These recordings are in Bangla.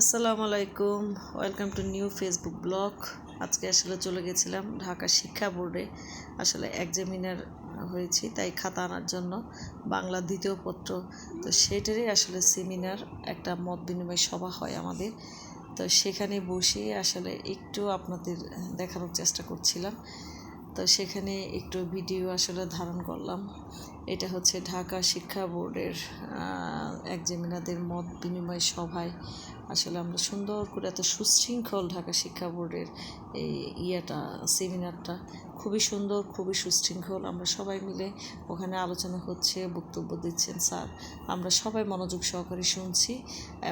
আসসালামু আলাইকুম, welcome to new Facebook blog. আজকে আসলে চলে গেছিলাম ঢাকা শিক্ষা বোর্ডে। আসলে এক্সামিনার হয়েছি, তাই খাতা আনার জন্য বাংলা দ্বিতীয় পত্র। তো সেটারই আসলে সেমিনার একটা মত বিনিময় সভা হয় আমাদের। তো সেখানে বসে আসলে একটু আপনাদের দেখানোর চেষ্টা করছিলাম। তো সেখানে একটু ভিডিও আসলে ধারণ করলাম। এটা হচ্ছে ঢাকা শিক্ষা বোর্ডের এক্সামিনারদের মত বিনিময় সভায়। আসলে আমরা সুন্দর করে এত সুশৃঙ্খল ঢাকা শিক্ষা বোর্ডের এই ইয়েটা, সেমিনারটা খুবই সুন্দর, খুবই সুশৃঙ্খল। আমরা সবাই মিলে ওখানে আলোচনা হচ্ছে, বক্তব্য দিচ্ছেন স্যার। আমরা সবাই মনোযোগ সহকারে শুনছি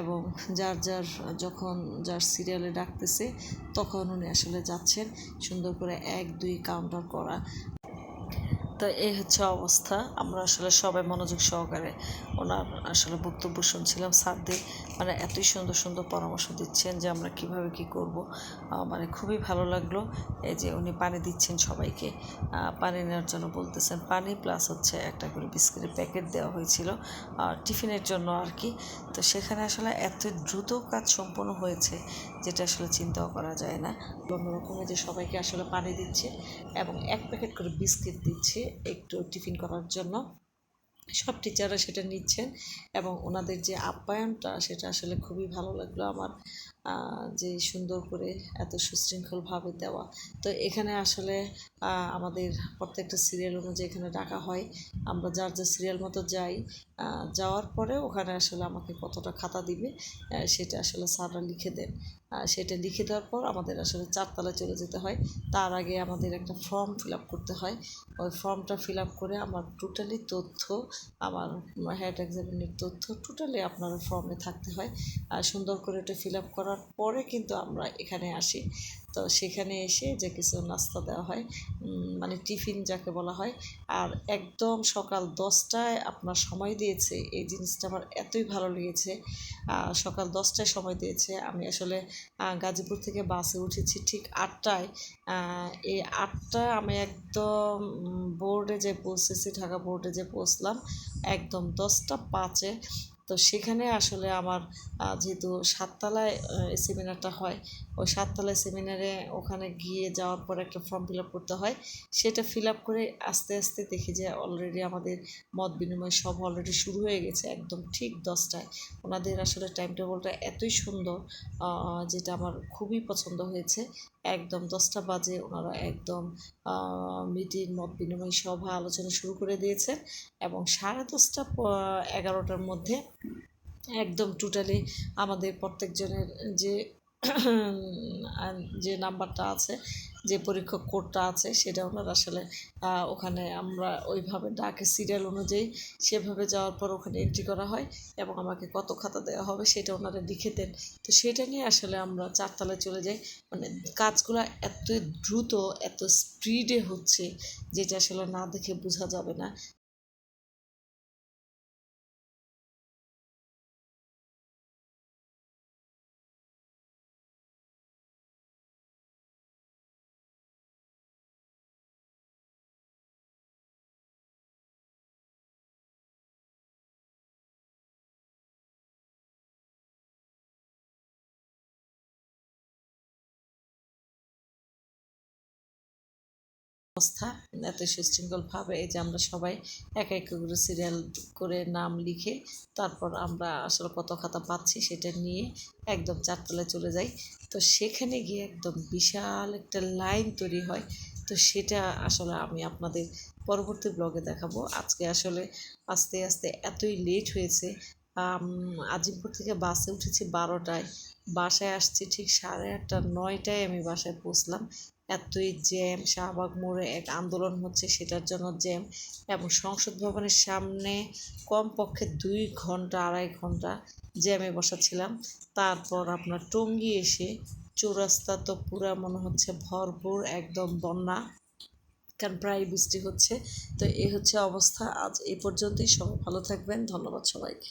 এবং যার যার যখন যার সিরিয়ালে ডাকতেছে, তখন উনি আসলে যাচ্ছেন সুন্দর করে এক দুই কাউন্টার করা। তো এই হচ্ছে অবস্থা। আমরা আসলে সবাই মনোযোগ সহকারে ওনার আসলে বক্তব্য শুনছিলাম স্যারদের। মানে এতই সুন্দর সুন্দর পরামর্শ দিচ্ছেন যে আমরা কীভাবে কি করব। মানে খুবই ভালো লাগল এই যে উনি পানি দিচ্ছেন সবাইকে। পানি নেওয়ার জন্য বলতেছেন, পানি প্লাস হচ্ছে একটা করে বিস্কিটের প্যাকেট দেওয়া হয়েছিল টিফিনের জন্য আর কি। তো সেখানে আসলে এত দ্রুত কাজ সম্পন্ন হয়েছে যেটা আসলে চিন্তাও করা যায় না। অন্যরকমের যে সবাইকে আসলে পানি দিচ্ছে এবং এক প্যাকেট করে বিস্কিট দিচ্ছে একটু টিফিন করার জন্য। সব টিচাররা সেটা নিচ্ছেন এবং ওনাদের যে আপ্যায়নটা সেটা আসলে খুবই ভালো লাগল আমার যে সুন্দর করে এত সুশৃঙ্খলভাবে দেওয়া। তো এখানে আসলে আমাদের প্রত্যেকটা সিরিয়াল অনুযায়ী এখানে ডাকা হয়। আমরা যার যার সিরিয়াল মতো যাই যাওয়ার পরে ওখানে আসলে আমাকে কতটা খাতা দিবে সেটা আসলে স্যাররা লিখে দেন। সেটা লিখে দেওয়ার পর আমাদের আসলে চারতলায় চলে যেতে হয়। তার আগে আমাদের একটা ফর্ম ফিল আপ করতে হয়। ওই ফর্মটা ফিল আপ করে আমার টোটালি তথ্য, আমার হেড এক্সামিনের তথ্য টোটালি আপনার ফর্মে থাকতে হয়। আর সুন্দর করে ওটা ফিল আপ করার পরে কিন্তু আমরা এখানে আসি। তো সেখানে এসে যে কিছু নাস্তা দেওয়া হয় মানে টিফিন যাকে বলা হয়। আর একদম সকাল দশটায় আপনার সময় দিয়েছে, এই জিনিসটা আমার এতই ভালো লেগেছে। সকাল দশটায় সময় দিয়েছে। আমি আসলে গাজীপুর থেকে বাসে উঠেছি ঠিক আটটায়। এই আটটা আমি একদম বোর্ডে যে পৌঁছেছি, ঢাকা বোর্ডে যে পৌঁছলাম, একদম দশটা পাঁচে। তো সেখানে আসলে আমার যেহেতু সাততলায় সেমিনারটা হয়, ওই সাততলায় সেমিনারে ওখানে গিয়ে যাওয়ার পর একটা ফর্ম ফিল আপ করতে হয়। সেটা ফিল আপ করে আস্তে আস্তে দেখি যে অলরেডি আমাদের মত বিনিময় সব অলরেডি শুরু হয়ে গেছে, একদম ঠিক দশটায়। ওনাদের আসলে টাইম টেবলটা এতই সুন্দর যেটা আমার খুবই পছন্দ হয়েছে। একদম দশটা বাজে ওনারা একদম মিটিং মত বিনিময় সভা আলোচনা শুরু করে দিয়েছেন এবং সাড়ে দশটা এগারোটার মধ্যে একদম টোটালি আমাদের প্রত্যেকজনের যে যে নাম্বারটা আছে, যে পরীক্ষক কোডটা আছে, সেটা ওনার আসলে ওখানে আমরা ওইভাবে ডাকে সিরিয়াল অনুযায়ী সেভাবে যাওয়ার পর ওখানে এন্ট্রি করা হয় এবং আমাকে কত খাতা দেওয়া হবে সেটা ওনারা লিখে দেন। তো সেটা নিয়ে আসলে আমরা চারতলায় চলে যাই। মানে কাজগুলো এত দ্রুত, এত স্পিডে হচ্ছে, যেটা আসলে না দেখে বোঝা যাবে না। অবস্থা। এত সুশৃঙ্খলভাবে এই যে আমরা সবাই এক এক করে সিরিয়াল করে নাম লিখে তারপর আমরা আসলে কত খাতা পাচ্ছি সেটা নিয়ে একদম চারতলায় চলে যাই। তো সেখানে গিয়ে একদম বিশাল একটা লাইন তৈরি হয়। তো সেটা আসলে আমি আপনাদের পরবর্তী ব্লগে দেখাবো। আজকে আসলে আস্তে আস্তে এতই লেট হয়েছে। আজিমপুর থেকে বাসে উঠেছি বারোটায়। বাসায় আসছি ঠিক সাড়ে আটটা, নয়টায় আমি বাসায় পৌঁছলাম। এতই জ্যাম, শাহবাগ মোড়ে এক আন্দোলন হচ্ছে সেটার জন্য জ্যাম এবং সংসদ ভবনের সামনে কমপক্ষে দুই ঘণ্টা, আড়াই ঘণ্টা জ্যামে বসাছিলাম তারপর আপনার টঙ্গি এসে চৌরাস্তা তো পুরা মনে হচ্ছে ভরপুর, একদম বন্যা, কারণ প্রায় বৃষ্টি হচ্ছে। তো এই হচ্ছে অবস্থা। আজ এই পর্যন্তই। সবাই ভালো থাকবেন। ধন্যবাদ সবাইকে।